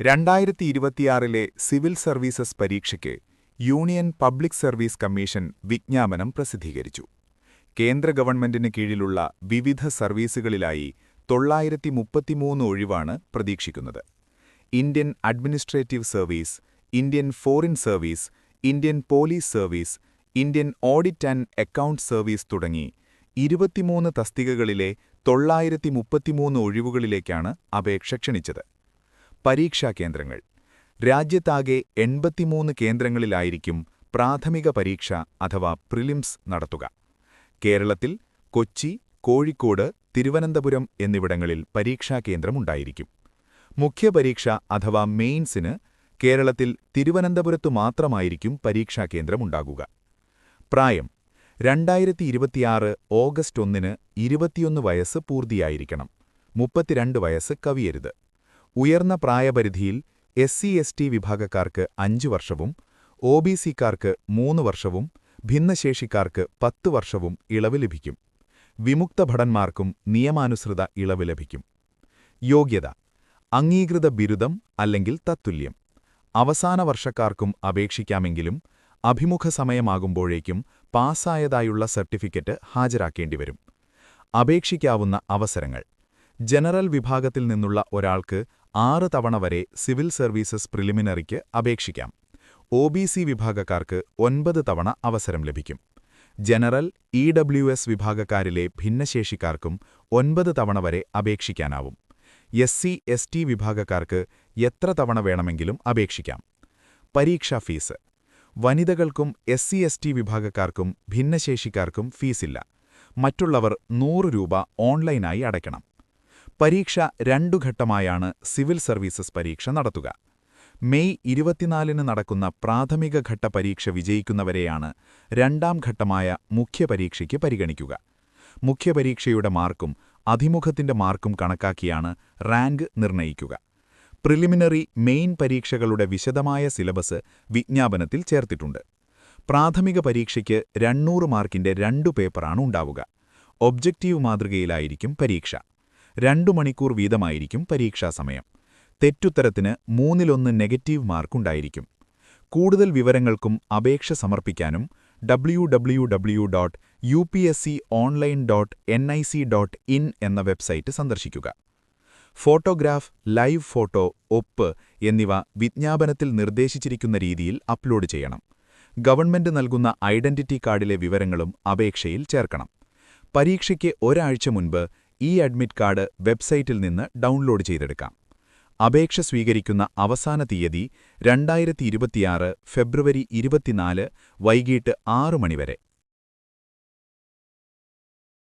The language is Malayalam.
രണ്ടായിരത്തി ഇരുപത്തിയാറിലെ സിവിൽ സർവീസസ് പരീക്ഷയ്ക്ക് യൂണിയൻ പബ്ലിക് സർവീസ് കമ്മീഷൻ വിജ്ഞാപനം പ്രസിദ്ധീകരിച്ചു. കേന്ദ്ര ഗവൺമെന്റിന് കീഴിലുള്ള വിവിധ സർവീസുകളിലായി തൊള്ളായിരത്തി മുപ്പത്തിമൂന്ന് ഒഴിവാണ് പ്രതീക്ഷിക്കുന്നത്. Indian administrative service Indian foreign service Indian police service Indian audit and account service തുടങ്ങി ഇരുപത്തിമൂന്ന് തസ്തികകളിലെ തൊള്ളായിരത്തി മുപ്പത്തിമൂന്ന് ഒഴിവുകളിലേക്കാണ് അപേക്ഷ ക്ഷണിച്ചത്. പരീക്ഷാ കേന്ദ്രങ്ങൾ. രാജ്യത്താകെ എൺപത്തിമൂന്ന് കേന്ദ്രങ്ങളിലായിരിക്കും പ്രാഥമിക പരീക്ഷ അഥവാ പ്രിലിംസ് നടത്തുക. കേരളത്തിൽ കൊച്ചി കോഴിക്കോട് തിരുവനന്തപുരം എന്നിവിടങ്ങളിൽ പരീക്ഷാ കേന്ദ്രമുണ്ടായിരിക്കും മുഖ്യപരീക്ഷ അഥവാ മെയിൻസിന് കേരളത്തിൽ തിരുവനന്തപുരത്തു മാത്രമായിരിക്കും പരീക്ഷാ കേന്ദ്രമുണ്ടാകുക പ്രായം രണ്ടായിരത്തി ഇരുപത്തിയാറ് ഓഗസ്റ്റ് ഒന്നിന് ഇരുപത്തിയൊന്ന് വയസ്സ് പൂർത്തിയായിരിക്കണം. മുപ്പത്തിരണ്ട് വയസ്സ് കവിയരുത്. ഉയർന്ന പ്രായപരിധിയിൽ എസ് സി എസ് ടി വിഭാഗക്കാർക്ക് അഞ്ചു വർഷവും ഒ ബി സിക്കാർക്ക് മൂന്ന് വർഷവും ഭിന്നശേഷിക്കാർക്ക് പത്ത് വർഷവും ഇളവ് ലഭിക്കും. വിമുക്ത ഭടന്മാർക്കും നിയമാനുസൃത ഇളവ് ലഭിക്കും. യോഗ്യത അംഗീകൃത ബിരുദം അല്ലെങ്കിൽ തത്തുല്യം. അവസാന വർഷക്കാർക്കും അപേക്ഷിക്കാമെങ്കിലും അഭിമുഖ സമയമാകുമ്പോഴേക്കും പാസ്സായതായുള്ള സർട്ടിഫിക്കറ്റ് ഹാജരാക്കേണ്ടിവരും അപേക്ഷിക്കാവുന്ന അവസരങ്ങൾ ജനറൽ വിഭാഗത്തിൽ നിന്നുള്ള ഒരാൾക്ക് ആറ് തവണ വരെ സിവിൽ സർവീസസ് പ്രിലിമിനറിക്ക് അപേക്ഷിക്കാം. ഒ വിഭാഗക്കാർക്ക് ഒൻപത് തവണ അവസരം ലഭിക്കും. ജനറൽ ഇ വിഭാഗക്കാരിലെ ഭിന്നശേഷിക്കാർക്കും ഒൻപത് തവണ വരെ അപേക്ഷിക്കാനാവും. എസ് സി എസ് ടി വിഭാഗക്കാർക്ക് എത്ര തവണ വേണമെങ്കിലും അപേക്ഷിക്കാം. പരീക്ഷാ ഫീസ്. വനിതകൾക്കും എസ് സി എസ് ടി വിഭാഗക്കാർക്കും ഭിന്നശേഷിക്കാർക്കും ഫീസില്ല. മറ്റുള്ളവർ നൂറ് രൂപ ഓൺലൈനായി അടയ്ക്കണം. പരീക്ഷ രണ്ടു ഘട്ടമായാണ് സിവിൽ സർവീസസ് പരീക്ഷ നടത്തുക. മെയ് ഇരുപത്തിനാലിന് നടക്കുന്ന പ്രാഥമിക ഘട്ട പരീക്ഷ വിജയിക്കുന്നവരെയാണ് രണ്ടാം ഘട്ടമായ മുഖ്യപരീക്ഷയ്ക്ക് പരിഗണിക്കുക. മുഖ്യപരീക്ഷയുടെ മാർക്കും അഭിമുഖത്തിന്റെ മാർക്കും കണക്കാക്കിയാണ് റാങ്ക് നിർണയിക്കുക. പ്രിലിമിനറി മെയിൻ പരീക്ഷകളുടെ വിശദമായ സിലബസ് വിജ്ഞാപനത്തിൽ ചേർത്തിട്ടുണ്ട്. പ്രാഥമിക പരീക്ഷയ്ക്ക് രണ്ണൂറ് മാർക്കിന്റെ രണ്ടു പേപ്പറാണ് ഉണ്ടാവുക. ഒബ്ജക്റ്റീവ് മാതൃകയിലായിരിക്കും പരീക്ഷ. രണ്ടു മണിക്കൂർ വീതമായിരിക്കും പരീക്ഷാസമയം തെറ്റുത്തരത്തിന് മൂന്നിലൊന്ന് നെഗറ്റീവ് മാർക്കുണ്ടായിരിക്കും. കൂടുതൽ വിവരങ്ങൾക്കും അപേക്ഷ സമർപ്പിക്കാനും ഡബ്ല്യു ഡബ്ല്യു എന്ന വെബ്സൈറ്റ് സന്ദർശിക്കുക. ഫോട്ടോഗ്രാഫ് ലൈവ് ഫോട്ടോ ഒപ്പ് എന്നിവ വിജ്ഞാപനത്തിൽ നിർദ്ദേശിച്ചിരിക്കുന്ന രീതിയിൽ അപ്ലോഡ് ചെയ്യണം. ഗവൺമെന്റ് നൽകുന്ന ഐഡന്റിറ്റി കാർഡിലെ വിവരങ്ങളും അപേക്ഷയിൽ ചേർക്കണം. പരീക്ഷയ്ക്ക് ഒരാഴ്ച മുൻപ് ഈ അഡ്മിറ്റ് കാർഡ് വെബ്സൈറ്റിൽ നിന്ന് ഡൗൺലോഡ് ചെയ്തെടുക്കാം. അപേക്ഷ സ്വീകരിക്കുന്ന അവസാന തീയതി രണ്ടായിരത്തി ഇരുപത്തിയാറ് ഫെബ്രുവരി ഇരുപത്തിനാല് വൈകിട്ട് ആറു മണിവരെ.